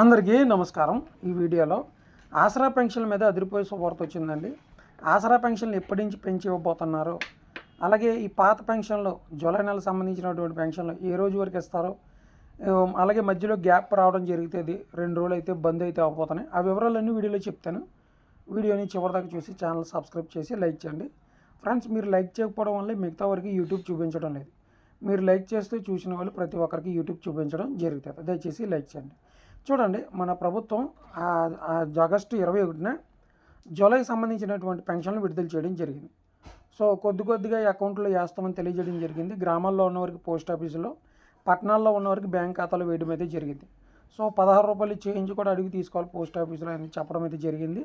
అందరికీ నమస్కారం. ఈ వీడియోలో ఆసరా పెన్షన్ మీద అదిరిపోయే శుభవార్త వచ్చిందండి. ఆసరా పెన్షన్లు ఎప్పటి నుంచి పెంచి ఇవ్వబోతున్నారు? అలాగే ఈ పాత పెన్షన్లు జూలై నెలకు సంబంధించినటువంటి పెన్షన్లు ఏ రోజు వరకు ఇస్తారో? అలాగే మధ్యలో గ్యాప్ రావడం జరుగుతుంది. రెండు రోజులు అయితే బంద్ అయితే అవ్వబోతున్నాయి. ఆ వివరాలన్నీ వీడియోలో చెప్తాను. వీడియోని చివరిదాకా చూసి ఛానల్ సబ్స్క్రైబ్ చేసి లైక్ చేయండి. ఫ్రెండ్స్ మీరు లైక్ చేయకపోవడం వల్ల మిగతా వరకు యూట్యూబ్ చూపించడం లేదు. మీరు లైక్ చేస్తూ చూసిన వాళ్ళు ప్రతి ఒక్కరికి యూట్యూబ్ చూపించడం జరుగుతుంది. దయచేసి లైక్ చేయండి. చూడండి మన ప్రభుత్వం ఆగస్టు ఇరవై ఒకటిన జూలైకి సంబంధించినటువంటి పెన్షన్లు విడుదల చేయడం జరిగింది. సో కొద్ది కొద్దిగా అకౌంట్లో వేస్తామని తెలియజేయడం జరిగింది. గ్రామాల్లో ఉన్నవారికి పోస్ట్ ఆఫీసులో పట్టణాల్లో ఉన్నవారికి బ్యాంక్ ఖాతాలో వేయడం అయితే జరిగింది. సో పదహారు రూపాయలు చేంజ్ కూడా అడిగి తీసుకోవాలి పోస్ట్ ఆఫీసులో అని చెప్పడం అయితే జరిగింది.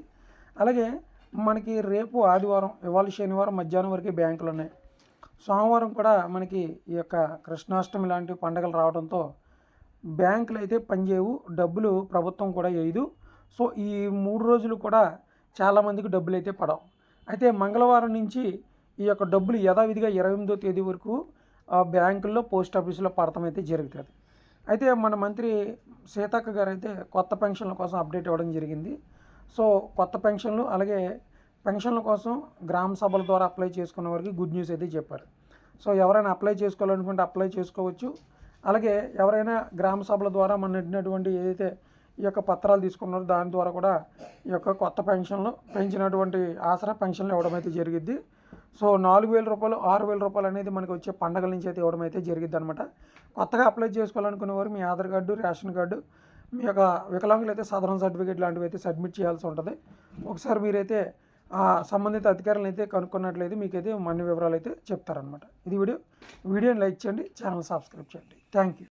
అలాగే మనకి రేపు ఆదివారం ఇవాళ శనివారం మధ్యాహ్నం వరకు బ్యాంకులు ఉన్నాయి. సోమవారం కూడా మనకి ఈ యొక్క కృష్ణాష్టమి లాంటి పండుగలు రావడంతో బ్యాంకులు అయితే పనిచేయవు డబ్బులు ప్రభుత్వం కూడా వేయదు. సో ఈ మూడు రోజులు కూడా చాలామందికి డబ్బులు అయితే పడవు. అయితే మంగళవారం నుంచి ఈ యొక్క డబ్బులు యథావిధిగా ఇరవై ఎనిమిదో తేదీ వరకు ఆ బ్యాంకుల్లో పోస్ట్ ఆఫీసులో పడటం అయితే జరుగుతుంది. అయితే మన మంత్రి సీతక్క గారు అయితే కొత్త పెన్షన్ల కోసం అప్డేట్ ఇవ్వడం జరిగింది. సో కొత్త పెన్షన్లు అలాగే పెన్షన్ల కోసం గ్రామ సభల ద్వారా అప్లై చేసుకున్న వారికి గుడ్ న్యూస్ అయితే చెప్పారు. సో ఎవరైనా అప్లై చేసుకోవాలనుకుంటే అప్లై చేసుకోవచ్చు. అలాగే ఎవరైనా గ్రామ సభల ద్వారా మన నెట్టినటువంటి ఏదైతే ఈ యొక్క పత్రాలు తీసుకున్నారో దాని ద్వారా కూడా ఈ యొక్క కొత్త పెన్షన్లు పెంచినటువంటి ఆసరా పెన్షన్లు ఇవ్వడం అయితే జరిగిద్ది. సో నాలుగు వేల రూపాయలు ఆరు వేల రూపాయలు అనేది మనకి వచ్చే పండగల నుంచి అయితే ఇవ్వడం అయితే జరిగిద్ది అనమాట కొత్తగా అప్లై చేసుకోవాలనుకునే వారు మీ ఆధార్ కార్డు రేషన్ కార్డు మీ యొక్క వికలాంగులు అయితే సాధారణ సర్టిఫికేట్ లాంటివి అయితే సబ్మిట్ చేయాల్సి ఉంటుంది. ఒకసారి మీరైతే సంబంధిత అధికారులను అయితే కనుక్కున్నట్లయితే మీకైతే అన్ని వివరాలు అయితే చెప్తారనమాట ఇది వీడియో. వీడియోని లైక్ చేయండి ఛానల్ సబ్స్క్రైబ్ చేయండి. Thank you